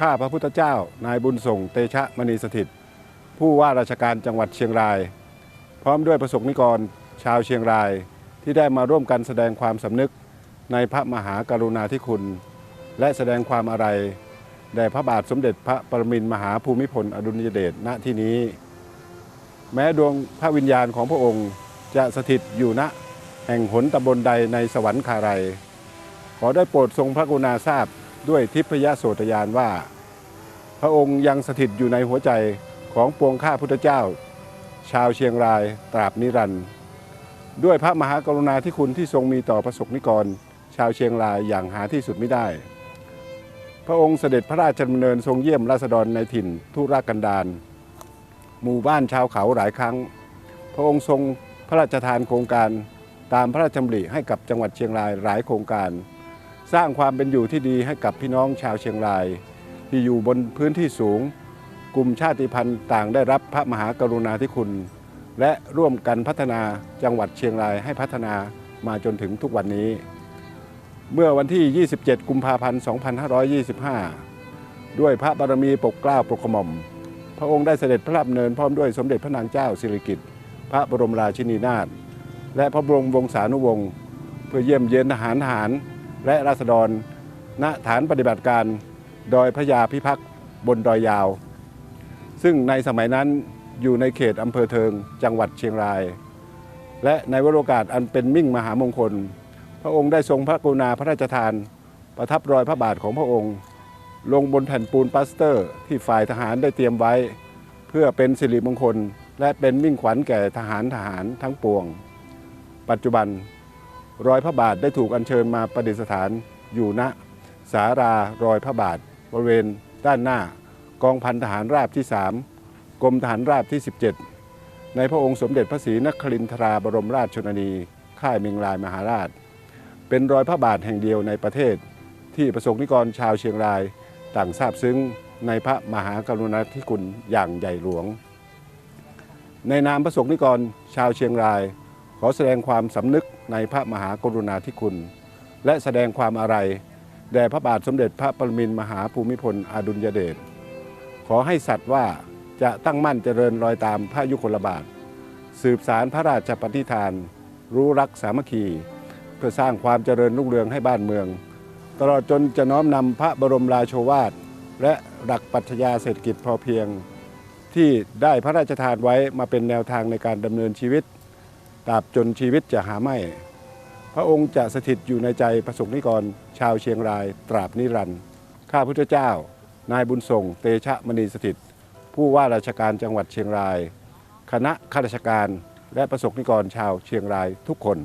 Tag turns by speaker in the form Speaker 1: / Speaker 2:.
Speaker 1: ข้าพระพุทธเจ้า นายบุญส่ง เตชะมณีสถิต ผู้ว่าราชการจังหวัดเชียงราย พร้อมด้วยประสบนิกรชาวเชียงรายที่ได้มาร่วมกันแสดงความสำนึกในพระมหากรุณาธิคุณ และแสดงความอาลัยแด่พระบาทสมเด็จพระปรมินมหาภูมิพลอดุลยเดชณที่นี้ แม้ดวงพระวิญญาณของพระองค์จะสถิตอยู่ณแห่งหนตำบลใดในสวรรคาไรขอได้โปรดทรงพระกรุณาทราบ ด้วยทิพยโสตยานว่า พระองค์ยังสถิตอยู่ในหัวใจของปวงข้าพุทธเจ้า ชาวเชียงรายตราบนิรันดร์ด้วยพระมหากรุณาธิคุณที่ทรงมีต่อประสบนิกร ชาวเชียงรายอย่างหาที่สุดไม่ได้ พระองค์เสด็จพระราชดำเนินทรงเยี่ยมราษฎรในถิ่นทุรกันดารหมู่บ้านชาวเขาหลายครั้ง พระองค์ทรงพระราชทานโครงการตามพระราชดำริให้กับจังหวัดเชียงรายหลายโครงการ สร้างความเป็นอยู่ที่ดีให้กับพี่น้องชาวเชียงราย ที่อยู่บนพื้นที่สูง กลุ่มชาติพันธุ์ต่างได้รับพระมหากรุณาธิคุณ และร่วมกันพัฒนาจังหวัดเชียงรายให้พัฒนามาจนถึงทุกวันนี้ เมื่อวันที่ 27 กุมภาพันธ์ 2525 ด้วยพระบารมีปกเกล้าปกกระหม่อม พระองค์ได้เสด็จพระราชดำเนินพร้อมด้วยสมเด็จพระนางเจ้าสิริกิติ์พระบรมราชินีนาถและพระบรมวงศานุวงศ์เพื่อเยี่ยมเยียนทหารทหาร และราษฎร ณฐานปฏิบัติการดอยพระยาพิพักษ์บนดอยยาว ซึ่งในสมัยนั้นอยู่ในเขตอำเภอเทิงจังหวัดเชียงราย และในวโรกาสอันเป็นมิ่งมหามงคล พระองค์ได้ทรงพระกรุณาพระราชทาน ประทับรอยพระบาทของพระองค์ ลงบนแผ่นปูนปลาสเตอร์ ที่ฝ่ายทหารได้เตรียมไว้ เพื่อเป็นสิริมงคล และเป็นมิ่งขวัญแก่ทหารทหารทั้งปวง ปัจจุบัน รอยพระบาทได้ถูกอัญเชิญมาประดิษฐานอยู่ณสารารอยพระบาทบริเวณด้านหน้ากองพันทหารราบที่ 3 กรมทหารราบที่ 17 ในพระองค์สมเด็จพระศรีนครินทราบรมราชชนนีค่ายเมงรายมหาราช เป็นรอยพระบาทแห่งเดียวในประเทศ ที่ประสงนิกรชาวเชียงรายต่างทราบซึ้งในพระมหากรุณาธิคุณอย่างใหญ่หลวง ในนามประสงนิกรชาวเชียงราย ขอแสดงความสำนึกในพระมหากรุณาธิคุณ และแสดงความอาลัยแด่พระบาทสมเด็จพระปรมินมหาภูมิพลอดุลยเดชขอให้สัตว์ว่าจะตั้งมั่นเจริญรอยตามพระยุคลบาท สืบสารพระราชปฏิฐาน รู้รักสามัคคี เพื่อสร้างความเจริญรุ่งเรืองให้บ้านเมือง ตลอดจนจะน้อมนำพระบรมราโชวาท และหลักปรัชญาเศรษฐกิจพอเพียง ที่ได้พระราชทานไว้มาเป็นแนวทางในการดำเนินชีวิต ตราบจนชีวิตจะหาไม่ พระองค์จะสถิตอยู่ในใจประสงนิกร ชาวเชียงรายตราบนิรันดร์ข้าพุทธเจ้า นายบุญส่ง เตชะมณีสถิต ผู้ว่าราชการจังหวัดเชียงราย คณะข้าราชการและประสงนิกรชาวเชียงรายทุกคน